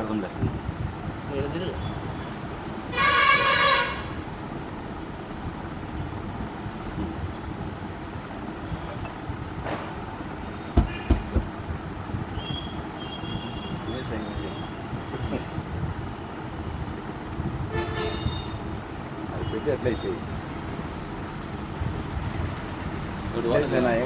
വെള്ളം വരുന്നത് അപ്ലൈ ചെയ്യും ഒരുപാട് ജനായ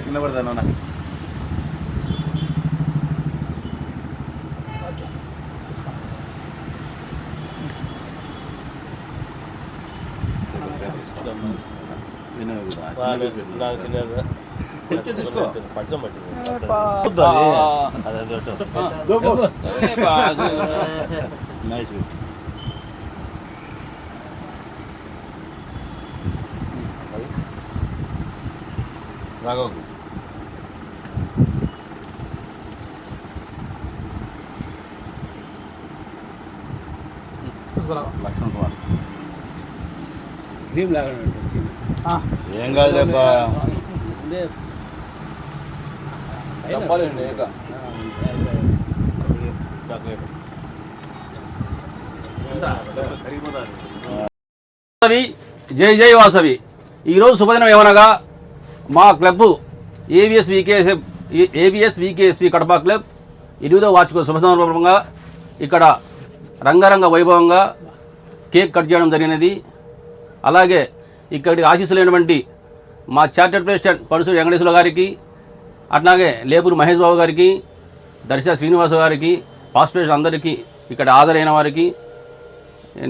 కింద పడతాను అన్న పరిచయం పట్టింది అదే నైస్ రాఘవ్ లక్ష్మణ్ కుమార్ క్రీమ్ లాగా ఏం కాదు రేపా. చాక్లెట్ వాసవి జై జై వాసవి. ఈరోజు శుభదినం ఏమనగా మా club AVS VKS AVS VKSV Kadapa club ఎనిమిదో వార్షిక శుభసందర్భంగా ఇక్కడ రంగరంగ వైభవంగా కేక్ కట్ చేయడం జరిగినది. అలాగే ఇక్కడి ఆశీస్సులైనటువంటి మా చార్టెడ్ ప్రెసిడెంట్ పరుసూరి వెంకటేశ్వర గారికి అట్లాగే లేపూరు మహేష్ బాబు గారికి దర్శ శ్రీనివాస గారికి పాస్పేషన్ అందరికీ ఇక్కడ హాజరైన వారికి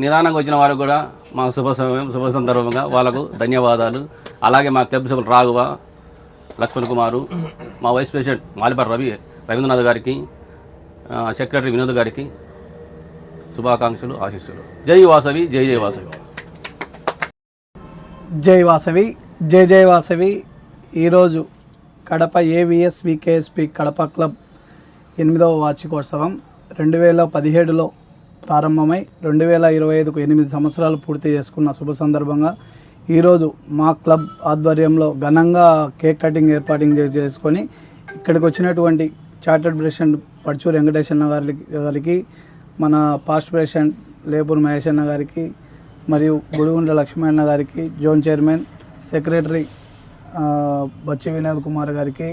నిదానంగా వచ్చిన వారికి కూడా మా శుభ సమయం శుభ సందర్భంగా వాళ్ళకు ధన్యవాదాలు. అలాగే మా క్లబ్ సభ్యులు రాఘవ లక్ష్మణ్ కుమారు మా వైస్ ప్రెసిడెంట్ మాలిపర్ రవి రవీంద్రనాథ్ గారికి సెక్రటరీ వినోద్ గారికి శుభాకాంక్షలు ఆశీస్సులు. జై వాసవి జై జై వాసవి. జై వాసవి జై జై వాసవి. ఈరోజు Kadapa AVS VKSP Kadapa club ఎనిమిదవ వార్షికోత్సవం. రెండు వేల పదిహేడులో ప్రారంభమై రెండు వేల ఇరవై ఐదుకు ఎనిమిది సంవత్సరాలు పూర్తి చేసుకున్న శుభ సందర్భంగా ఈరోజు మా క్లబ్ ఆధ్వర్యంలో ఘనంగా కేక్ కటింగ్ ఏర్పాటింగ్ చేసుకొని ఇక్కడికి వచ్చినటువంటి చార్టర్డ్ ప్రెసిడెంట్ పడుచూరు వెంకటేశ్వర గారికి గారికి మన పాస్ట్ ప్రెసిడెంట్ లేపూర్ మహేష్ అన్న గారికి మరియు గుడిగుండ్ల లక్ష్మణ గారికి zone chairman secretary Bachchi Vinod Kumar గారికి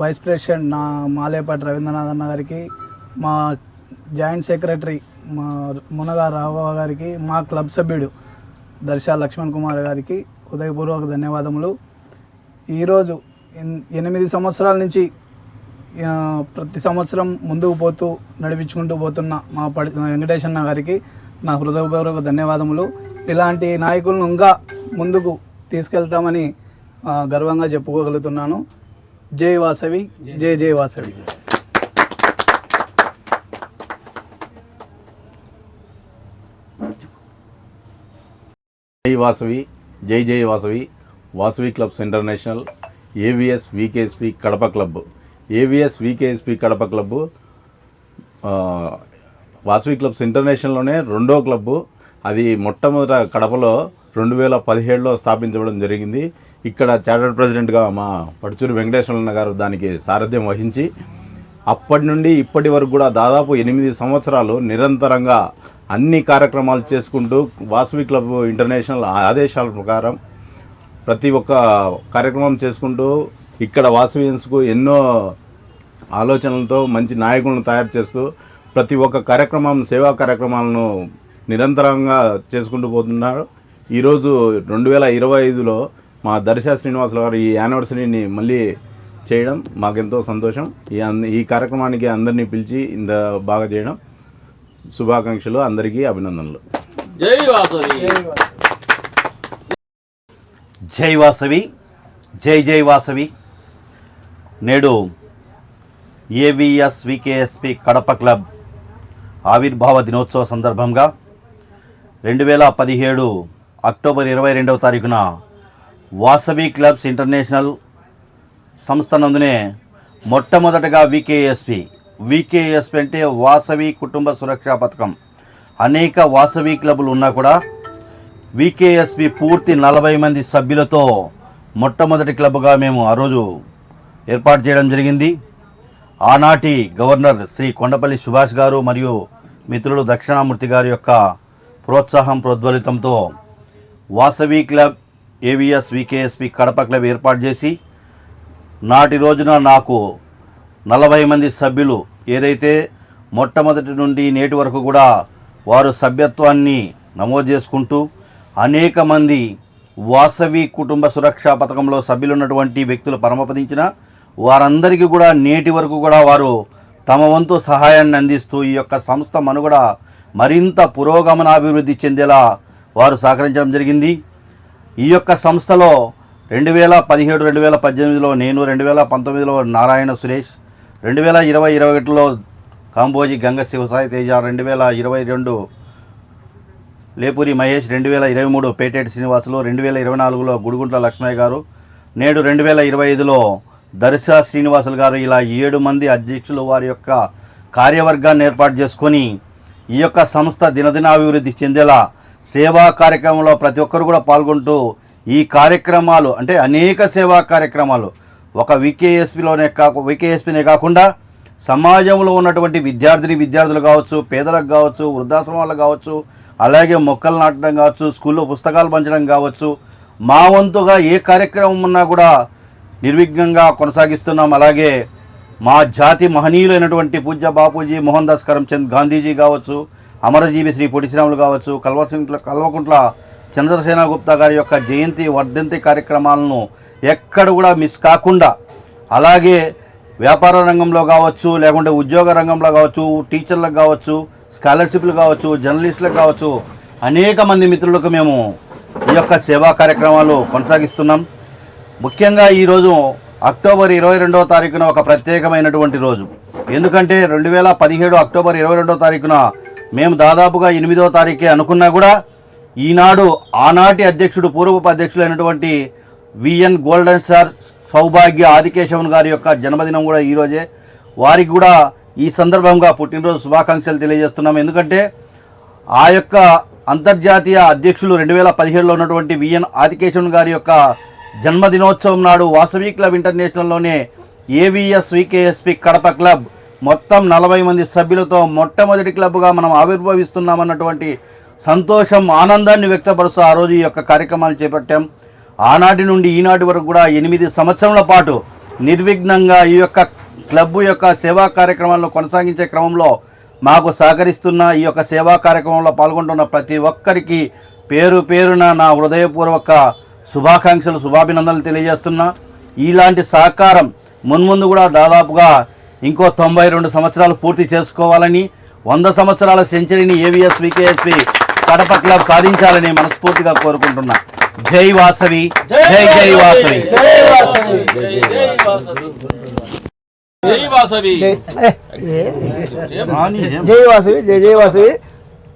వైస్ ప్రెసిడెంట్ నా మాలేపాటి రవీంద్రనాథ్ అన్న గారికి మా జాయింట్ సెక్రటరీ మా మునగా రాఘవ గారికి మా క్లబ్ సభ్యుడు దర్శా లక్ష్మణ్ కుమార్ గారికి హృదయపూర్వక ధన్యవాదములు. ఈరోజు ఎన్- ఎనిమిది సంవత్సరాల నుంచి ప్రతి సంవత్సరం ముందుకు పోతూ నడిపించుకుంటూ పోతున్న మా పడి వెంకటేశన్న గారికి నా హృదయపూర్వక ధన్యవాదములు. ఇలాంటి నాయకులను ఇంకా ముందుకు తీసుకెళ్తామని గర్వంగా చెప్పుకోగలుగుతున్నాను. జై వాసవి జై జై వాసవి. జై వాసవి జై జై Vasavi Vasavi clubs international AVS VKSP Kadapa club. AVS VKSP Kadapa club Vasavi clubs ఇంటర్నేషనల్లోనే రెండో క్లబ్బు అది మొట్టమొదట కడపలో రెండు వేల పదిహేడులో స్థాపించబడడం జరిగింది. ఇక్కడ చార్టర్డ్ ప్రెసిడెంట్గా మా పడుచూరి వెంకటేశ్వరన్న గారు దానికి సారథ్యం వహించి అప్పటి నుండి ఇప్పటి వరకు కూడా దాదాపు ఎనిమిది సంవత్సరాలు నిరంతరంగా అన్ని కార్యక్రమాలు చేసుకుంటూ వాసవి క్లబ్ ఇంటర్నేషనల్ ఆదేశాల ప్రకారం ప్రతి ఒక్క కార్యక్రమం చేసుకుంటూ ఇక్కడ వాసవియన్స్కు ఎన్నో ఆలోచనలతో మంచి నాయకులను తయారు చేస్తూ ప్రతి ఒక్క కార్యక్రమం సేవా కార్యక్రమాలను నిరంతరంగా చేసుకుంటూ పోతున్నారు. ఈరోజు రెండు వేల ఇరవై ఐదులో మా దర్శా శ్రీనివాసులు గారు ఈ యానివర్సరీని మళ్ళీ చేయడం మాకెంతో సంతోషం. ఈ అంద ఈ కార్యక్రమానికి అందరినీ పిలిచి ఇంత బాగా చేయడం. శుభాకాంక్షలు అందరికీ అభినందనలు. జై వాసవి. జై వాసవి జై జై వాసవి. నేడు ఏవిఎస్ వికేఎస్పి కడప క్లబ్ ఆవిర్భావ దినోత్సవ సందర్భంగా రెండు వేల పదిహేడు అక్టోబర్ ఇరవై రెండవ తారీఖున వాసవి క్లబ్స్ ఇంటర్నేషనల్ సంస్థ నందునే మొట్టమొదటగా వికేఎస్పి వికేఎస్పి అంటే వాసవి కుటుంబ సురక్షా పథకం. అనేక వాసవి క్లబ్లు ఉన్నా కూడా వికేఎస్పి పూర్తి నలభై మంది సభ్యులతో మొట్టమొదటి క్లబ్గా మేము ఆ రోజు ఏర్పాటు చేయడం జరిగింది. ఆనాటి గవర్నర్ శ్రీ కొండపల్లి సుభాష్ గారు మరియు మిత్రుడు దక్షిణామూర్తి గారి యొక్క ప్రోత్సాహం ప్రోద్బలితంతో Vasavi club AVS VKSP Kadapa club ఏర్పాటు చేసి నాటి రోజున నాకు నలభై మంది సభ్యులు ఏదైతే మొట్టమొదటి నుండి నేటి వరకు కూడా వారు సభ్యత్వాన్ని నమోదు చేసుకుంటూ అనేక మంది వాసవి కుటుంబ సురక్షా పథకంలో సభ్యులు ఉన్నటువంటి వ్యక్తులు పరమపదించిన వారందరికీ కూడా నేటి వరకు కూడా వారు తమ వంతు సహాయాన్ని అందిస్తూ ఈ యొక్క సంస్థ మనుగడ మరింత పురోగమనాభివృద్ధి చెందేలా వారు సహకరించడం జరిగింది. ఈ యొక్క సంస్థలో రెండు వేల పదిహేడు రెండు వేల పద్దెనిమిదిలో నేను రెండు వేల పంతొమ్మిదిలో నారాయణ సురేష్ రెండు వేల ఇరవై ఇరవై ఒకటిలో కాంబోజీ గంగ శివసాయి తేజ రెండు వేల ఇరవై రెండు లేపూరి మహేష్ రెండు వేల ఇరవై మూడు పేటేటి శ్రీనివాసులు రెండు వేల ఇరవై నాలుగులో గుడిగుంట్ల లక్ష్మయ్య గారు నేడు రెండు వేల ఇరవై ఐదులో దర్శా శ్రీనివాసులు గారు ఇలా ఏడు మంది అధ్యక్షులు వారి యొక్క కార్యవర్గాన్ని ఏర్పాటు చేసుకొని ఈ యొక్క సంస్థ దినదినాభివృద్ధి చెందేలా సేవా కార్యక్రమంలో ప్రతి ఒక్కరు కూడా పాల్గొంటూ ఈ కార్యక్రమాలు అంటే అనేక సేవా కార్యక్రమాలు ఒక వికేఎస్పిలోనే కాకు వికేఎస్పినే కాకుండా సమాజంలో ఉన్నటువంటి విద్యార్థిని విద్యార్థులు కావచ్చు పేదలకు కావచ్చు వృద్ధాశ్రమాలకు కావచ్చు అలాగే మొక్కలు నాటడం కావచ్చు స్కూల్లో పుస్తకాలు పంచడం కావచ్చు మా వంతుగా ఏ కార్యక్రమం ఉన్నా కూడా నిర్విఘ్నంగా కొనసాగిస్తున్నాం. అలాగే మా జాతి మహనీయులైనటువంటి పూజ్య బాపూజీ మోహన్ దాస్ కరమ్చంద్ గాంధీజీ కావచ్చు అమరజీవి శ్రీ పొడిశ్రాములు కావచ్చు కల్వకుంట్ల కల్వకుంట్ల చంద్రసేన గుప్తా గారి యొక్క జయంతి వర్ధంతి కార్యక్రమాలను ఎక్కడ కూడా మిస్ కాకుండా అలాగే వ్యాపార రంగంలో కావచ్చు లేకుంటే ఉద్యోగ రంగంలో కావచ్చు టీచర్లకు కావచ్చు స్కాలర్షిప్లు కావచ్చు జర్నలిస్టులకు కావచ్చు అనేక మంది మిత్రులకు మేము ఈ యొక్క సేవా కార్యక్రమాలు కొనసాగిస్తున్నాం. ముఖ్యంగా ఈరోజు అక్టోబర్ ఇరవై రెండవ తారీఖున ఒక ప్రత్యేకమైనటువంటి రోజు. ఎందుకంటే రెండు వేల పదిహేడు అక్టోబర్ ఇరవై రెండవ తారీఖున మేము దాదాపుగా ఎనిమిదవ తారీఖే అనుకున్నా కూడా ఈనాడు ఆనాటి అధ్యక్షుడు పూర్వపు అధ్యక్షులైనటువంటి VN golden star Saubhagya Adikesavan గారి యొక్క జన్మదినం కూడా ఈరోజే వారికి కూడా ఈ సందర్భంగా పుట్టినరోజు శుభాకాంక్షలు తెలియజేస్తున్నాం. ఎందుకంటే ఆ యొక్క అంతర్జాతీయ అధ్యక్షులు రెండు వేల పదిహేడులో ఉన్నటువంటి విఎన్ ఆదికేశవన్ గారి యొక్క జన్మదినోత్సవం నాడు వాసవి క్లబ్ ఇంటర్నేషనల్లోనే ఏవిఎస్ వికేఎస్పి కడప క్లబ్ మొత్తం నలభై మంది సభ్యులతో మొట్టమొదటి క్లబ్గా మనం ఆవిర్భవిస్తున్నామన్నటువంటి సంతోషం ఆనందాన్ని వ్యక్తపరుస్తూ ఆ రోజు ఈ యొక్క కార్యక్రమాలు చేపట్టాం. ఆనాటి నుండి ఈనాటి వరకు కూడా ఎనిమిది సంవత్సరముల పాటు నిర్విఘ్నంగా ఈ యొక్క క్లబ్ యొక్క సేవా కార్యక్రమాలను కొనసాగించే క్రమంలో మాకు సహకరిస్తున్న ఈ యొక్క సేవా కార్యక్రమంలో పాల్గొంటున్న ప్రతి ఒక్కరికి పేరు పేరున నా హృదయపూర్వక శుభాకాంక్షలు శుభాభినందనలు తెలియజేస్తున్నా. ఇలాంటి సహకారం మున్ముందు కూడా దాదాపుగా ఇంకో తొంభై రెండు సంవత్సరాలు పూర్తి చేసుకోవాలని వంద సంవత్సరాల సెంచరీని A V S V K S P Kadapa club సాధించాలని మనస్ఫూర్తిగా కోరుకుంటున్నా. జై వాసవి జై జై వాసవి జై వాసవి జై వాసవి. జై వాసవి. జై వాసవి జై జై వాసవి.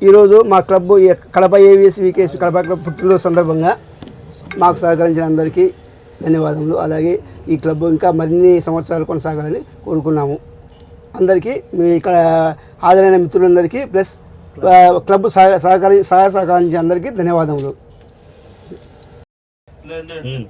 ఈరోజు మా club Kadapa AVS VKS Kadapa club పుట్టినరోజు సందర్భంగా మాకు సహకరించిన అందరికీ ధన్యవాదములు. అలాగే ఈ క్లబ్ ఇంకా మరిన్ని సంవత్సరాలు కొనసాగాలని కోరుకున్నాము. అందరికీ మీ ఇక్కడ హాజరైన మిత్రులందరికీ ప్లస్ క్లబ్ సహ సహకరి సహాయ సహకరించిన అందరికీ ధన్యవాదములు. 嗯，